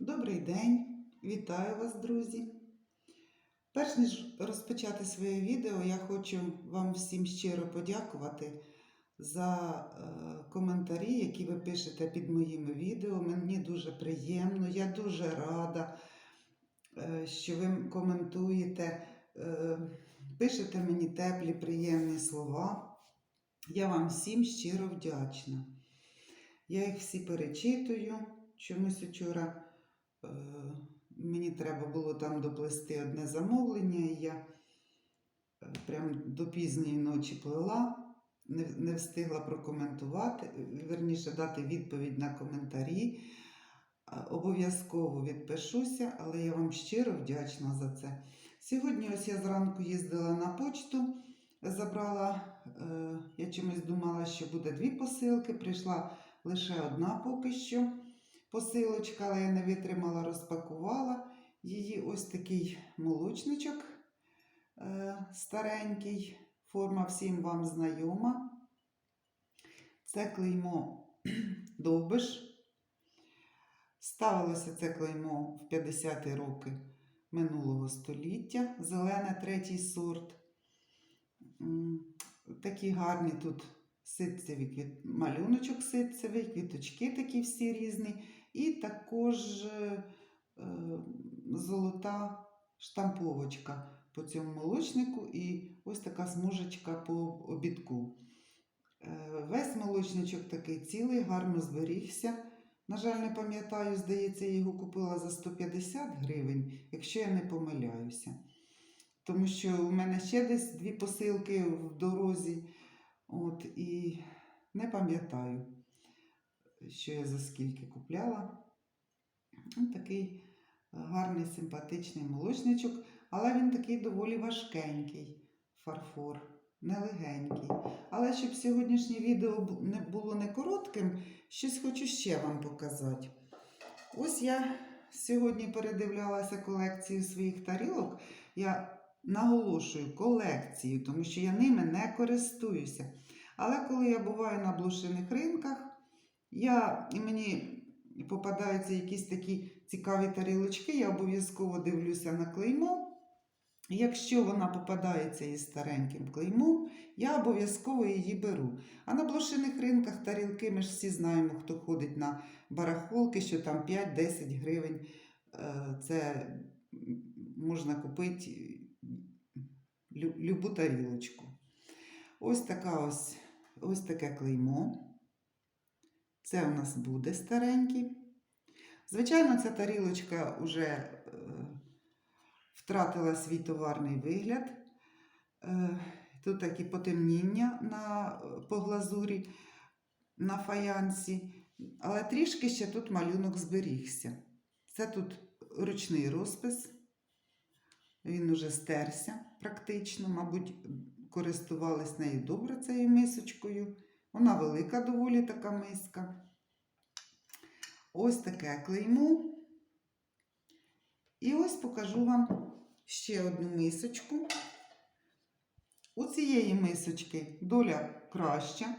Добрий день, вітаю вас, друзі. Перш ніж розпочати своє відео, я хочу вам всім щиро подякувати за е, коментарі, які ви пишете під моїми відео. Мені дуже приємно, я дуже рада, е, що ви коментуєте, е, пишете мені теплі, приємні слова. Я вам всім щиро вдячна. Я їх всі перечитую. Чомусь вчора мені треба було там доплести одне замовлення, і я е, прям до пізньої ночі плела, не, не встигла прокоментувати, е, верніше дати відповідь на коментарі. Е, Обов'язково відпишуся, але я вам щиро вдячна за це. Сьогодні ось я зранку їздила на почту, забрала, е, я чомусь думала, що буде дві посилки, прийшла лише одна поки що посилочка, але я не витримала, розпакувала її ось такий молочничок е, старенький, форма всім вам знайома. Це клеймо Довбиш. Ставилося це клеймо в 50-ті роки минулого століття, зелене третій сорт. Такі гарні тут ситцеві малюночок ситцевий, квіточки такі всі різні, і також е, золота штамповочка по цьому молочнику, і ось така смужечка по обідку. Е, Весь молочничок такий цілий, гарно зберігся. На жаль, не пам'ятаю, здається, я його купила за 150 гривень, якщо я не помиляюся. Тому що у мене ще десь дві посилки в дорозі. От, і не пам'ятаю, що я за скільки купляла. Ось такий гарний, симпатичний молочничок, але він такий доволі важкенький фарфор, нелегенький. Але щоб сьогоднішнє відео не було не коротким, щось хочу ще вам показати. Ось я сьогодні передивлялася колекцію своїх тарілок. Я наголошую колекцію, тому що я ними не користуюся. Але коли я буваю на блошиних ринках, я, і мені попадаються якісь такі цікаві тарілочки, я обов'язково дивлюся на клеймо. Якщо вона попадається із стареньким клеймом, я обов'язково її беру. А на блошиних ринках тарілки ми ж всі знаємо, хто ходить на барахолки, що там 5-10 гривень. е, Це можна купити лю- любу тарілочку. Ось така ось, ось таке клеймо. Це у нас буде старенький. Звичайно, ця тарілочка вже е, втратила свій товарний вигляд. Е, тут такі потемніння на, по глазурі на фаянсі, але трішки ще тут малюнок зберігся. Це тут ручний розпис. Він уже стерся практично, мабуть, користувались нею добре цією мисочкою. Вона велика доволі така миска. Ось таке клеймо. І ось покажу вам ще одну мисочку. У цієї мисочки доля краща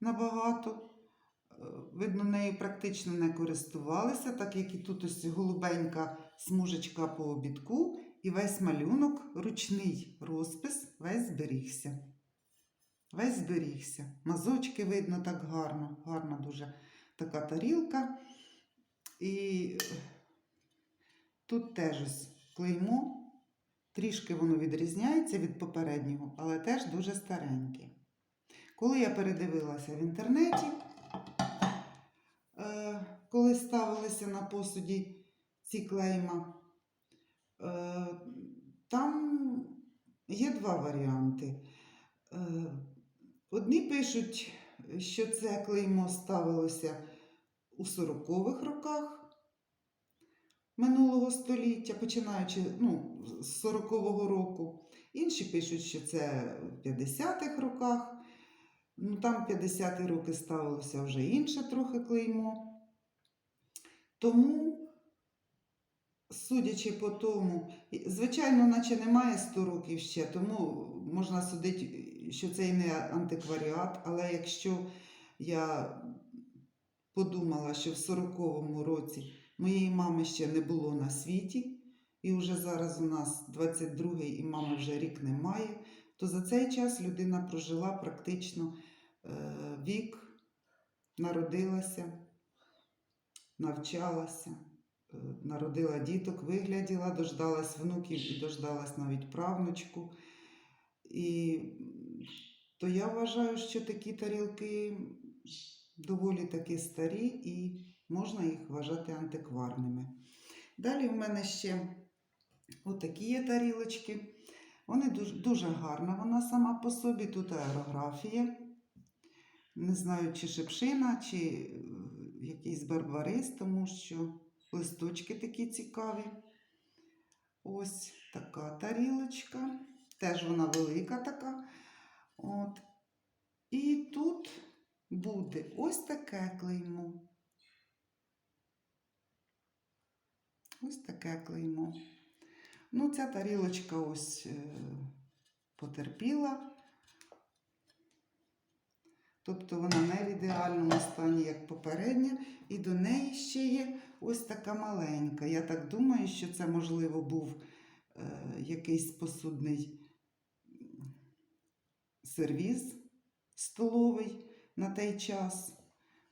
набагато. Е, Видно, нею практично не користувалися, так як і тут ось голубенька смужечка по обідку, і весь малюнок, ручний розпис, весь зберігся. Весь зберігся. Мазочки видно так гарно, гарна дуже така тарілка. І е, тут теж ось клеймо. Трішки воно відрізняється від попереднього, але теж дуже стареньке. Коли я передивилася в інтернеті, е, коли ставилися на посуді ці клейма, е, там є два варіанти. Одні пишуть, що це клеймо ставилося у 40-х роках минулого століття, починаючи ну, з 40-го року. Інші пишуть, що це в 50-х роках. Ну, там 50-ті роки ставилося вже інше трохи клеймо. Тому, судячи по тому, звичайно, наче немає 100 років ще, тому можна судити, що це і не антикваріат, але якщо я подумала, що в 40-му році Моєї мами ще не було на світі, і вже зараз у нас 22-й, і мами вже рік немає. То за цей час людина прожила практично е, вік, народилася, навчалася, народила діток, вигляділа, дождалась внуків і дождалась навіть правнучку. І то я вважаю, що такі тарілки доволі таки старі і можна їх вважати антикварними. Далі в мене ще отакі є тарілочки. Вони дуже, дуже гарна, вона сама по собі, тут аерографія. Не знаю, чи шипшина, чи е, якийсь барбарис, тому що листочки такі цікаві. Ось така тарілочка. Теж вона велика така. От. І тут буде ось таке клеймо. Ось таке клеймо. Ну, ця тарілочка ось е, потерпіла. Тобто вона не в ідеальному стані, як попередня, і до неї ще є ось така маленька. Я так думаю, що це, можливо, був е, якийсь посудний сервіз столовий на той час.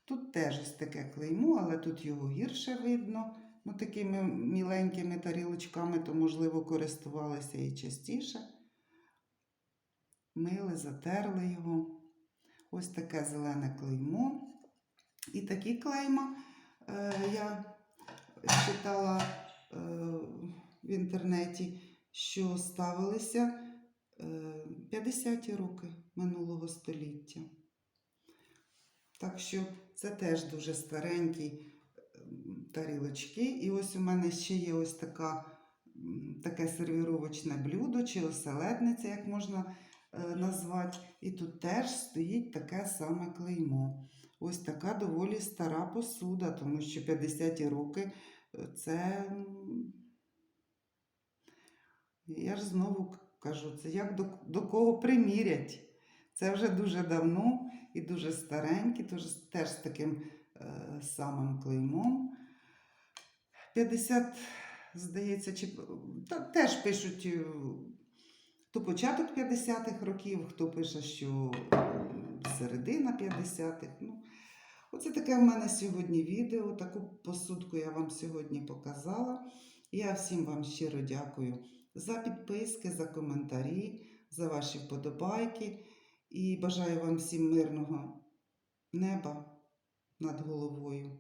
Тут теж ось таке клеймо, але тут його гірше видно. Ну, такими міленькими тарілочками, то, можливо, користувалися і частіше. Мили, затерли його. Ось таке зелене клеймо. І такі клейма е, я читала е, в інтернеті, що ставилися е, 50-ті роки минулого століття. Так що це теж дуже старенькі тарілочки. І ось у мене ще є ось така, таке сервіровочне блюдо чи оселедниця, як можна е, назвати. І тут теж стоїть таке саме клеймо. Ось така доволі стара посуда, тому що 50-ті роки е, це. Я ж знову кажу, це як до, до кого примірять. Це вже дуже давно і дуже старенькі, теж з таким е, самим клеймом. 50, здається, чи та, теж пишуть е, то початок 50-х років, хто пише, що е, середина 50-х. Ну, оце таке в мене сьогодні відео. Таку посудку я вам сьогодні показала. Я всім вам щиро дякую за підписки, за коментарі, за ваші вподобайки. І бажаю вам всім мирного неба над головою,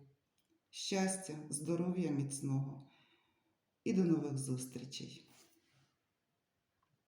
щастя, здоров'я міцного і до нових зустрічей!